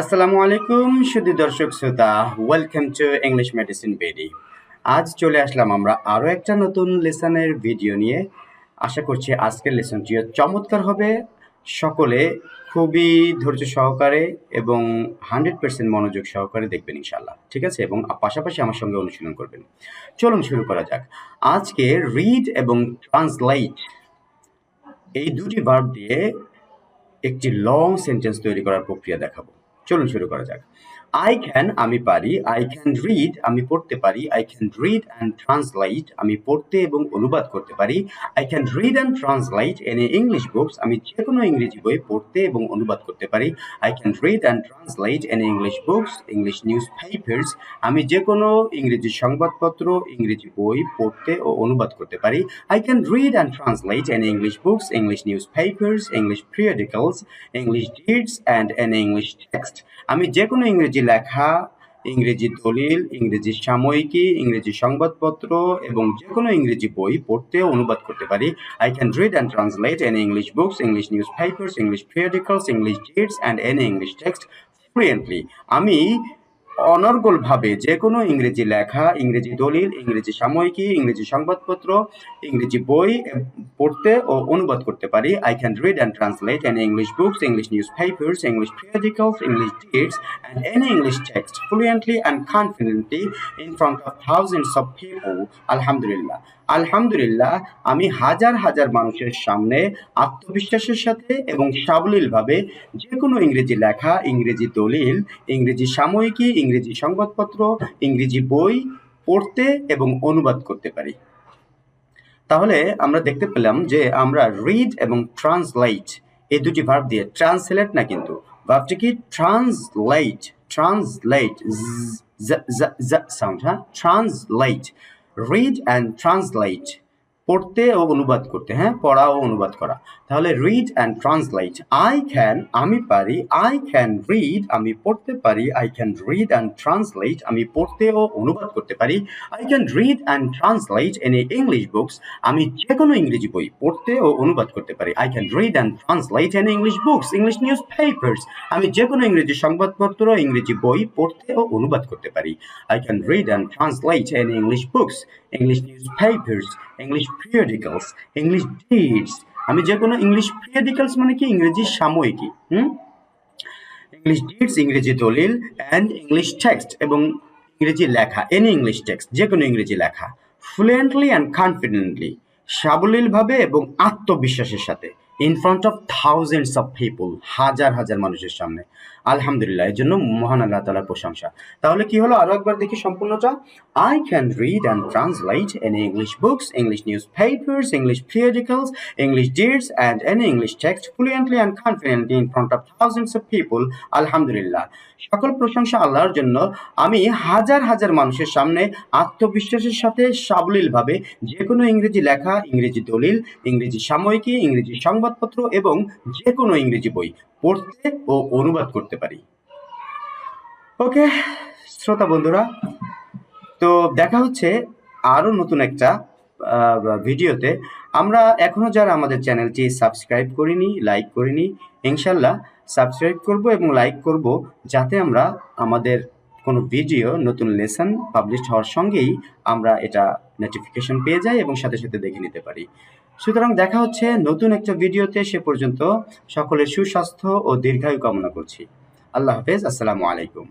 আসসালামু আলাইকুম শুধু দর্শক শ্রোতা। ওয়েলকাম টু ইংলিশ মেডিসিন বেডি আজ চলে আসলাম আমরা আরও একটা নতুন লেসনের ভিডিও নিয়ে। আশা করছি আজকের লেসনটিও চমৎকার হবে। সকলে খুবই ধৈর্য সহকারে এবং হান্ড্রেড পার্সেন্ট মনোযোগ সহকারে দেখবেন ইনশাল্লাহ ঠিক আছে? এবং পাশাপাশি আমার সঙ্গে অনুশীলন করবেন। চলুন শুরু করা যাক। আজকে রিড এবং ট্রান্সলেট এই দুটি ভার্ব দিয়ে একটি লং সেন্টেন্স তৈরি করার প্রক্রিয়া দেখাবো। চলুন শুরু করা যাক। আই ক্যান আমি পারি আই ক্যান রিড আমি পড়তে পারি I can read and translate আমি পড়তে এবং অনুবাদ করতে পারি I can read and translate any English books আমি যে কোনো ইংরেজি বই পড়তে এবং অনুবাদ করতে পারি I can read and translate any English books English newspapers আমি যে কোনো ইংরেজি সংবাদপত্র, ইংরেজি বই পড়তে ও অনুবাদ করতে পারি I can read and translate any English books English newspapers English periodicals English deeds and any English text আমি যে কোনো ইংরেজি লেখা, ইংরেজি দলিল, ইংরেজি সাময়িকী, ইংরেজি সংবাদপত্র এবং যে কোনো ইংরেজি বই পড়তে অনুবাদ করতে পারি। I can read and translate any English books English newspapers English periodicals English deeds and any English text fluently আমি অনর্গলভাবে যে কোনো ইংরেজি লেখা, ইংরেজি দলিল, ইংরেজি সাময়িকী, ইংরেজি সংবাদপত্র, ইংরেজি বই পড়তে ও অনুবাদ করতে পারি। I can read and translate any English books English newspapers English periodicals English dates and any English text fluently and confidently in front of thousands of people. আলহামদুলিল্লাহ আলহামদুলিল্লাহ, আমি হাজার হাজার মানুষের সামনে আত্মবিশ্বাসের সাথে এবং সাবলীলভাবে যে কোনো ইংরেজি লেখা, ইংরেজি দলিল, ইংরেজি সাময়িকী, ইংরেজি সংবাদপত্র, ইংরেজি বই পড়তে এবং অনুবাদ করতে পারি। তাহলে আমরা দেখতে পেলাম যে আমরা রিড এবং ট্রান্সলেট এই দুটি ভার্ব দিয়ে ট্রান্সলেট না কিন্তু ভার্বটি কি? ট্রান্সলেট ট্রান্সলেট সাউন্ড হ্যাঁ? ট্রান্সলেট রিড অ্যান্ড ট্রান্সলেট পড়তে ও অনুবাদ করতে হ্যাঁ? পড়া ও অনুবাদ করা। তাহলে read and translate I can আমি পারি আই ক্যান রিড আমি পড়তে পারি I can read and translate আমি পড়তে ও অনুবাদ করতে পারি। I can read and translate any English books আমি যে কোনো ইংরেজি বই পড়তে ও অনুবাদ করতে পারি। I can read and translate any English books English newspapers আমি যে কোনো ইংরেজি সংবাদপত্র, ইংরেজি বই পড়তে ও অনুবাদ করতে পারি। I can read and translate any English books English newspapers English periodicals English deeds আমি যে কোনো ইংলিশ পিরিয়ডিক্যালস মানে কি? ইংরেজি সাময়িকী, হুম? ইংলিশ ডিডস ইংরেজি দলিল অ্যান্ড ইংলিশ টেক্সট এবং ইংরেজি লেখা এনি ইংলিশ টেক্সট যে কোনো ইংরেজি লেখা। ফ্লুয়েন্টলি অ্যান্ড কনফিডেন্টলি সাবলীলভাবে এবং আত্মবিশ্বাসের সাথে। In front of thousands of people হাজার হাজার মানুষের সামনে। আলহামদুলিল্লাহ এর জন্য মহান আল্লাহ তালার প্রশংসা। তাহলে কি হলো? আরও একবার দেখি সম্পূর্ণটা। I can read and translate any English books English newspapers English periodicals English deeds and any English text fluently and confidently in front of thousands of people আলহামদুলিল্লাহ। সকল প্রশংসা আল্লাহর জন্য। আমি হাজার হাজার মানুষের সামনে আত্মবিশ্বাসের সাথে সাবলীলভাবে যে কোনো ইংরেজি লেখা, ইংরেজি দলিল, ইংরেজি সাময়িকী, ইংরেজি সংবাদপত্র এবং যে কোনো ইংরেজি বই পড়তে ও অনুবাদ করতে পারি। ওকে শ্রোতা বন্ধুরা, তো দেখা হচ্ছে আরও নতুন একটা ভিডিওতে। আমরা এখনও যারা আমাদের চ্যানেলটি সাবস্ক্রাইব করিনি, লাইক করিনি, ইনশাল্লাহ সাবস্ক্রাইব করব এবং লাইক করব যাতে আমরা আমাদের কোনো ভিডিও, নতুন লেসন পাবলিশ হওয়ার সঙ্গেই আমরা এটা নোটিফিকেশন পেয়ে যাই এবং সাথে সাথে দেখে নিতে পারি। সুতরাং দেখা হচ্ছে নতুন একটা ভিডিওতে, সে পর্যন্ত সকলের সুস্বাস্থ্য ও দীর্ঘায়ু কামনা করছি। আল্লাহ হাফেজ, আসসালামু আলাইকুম।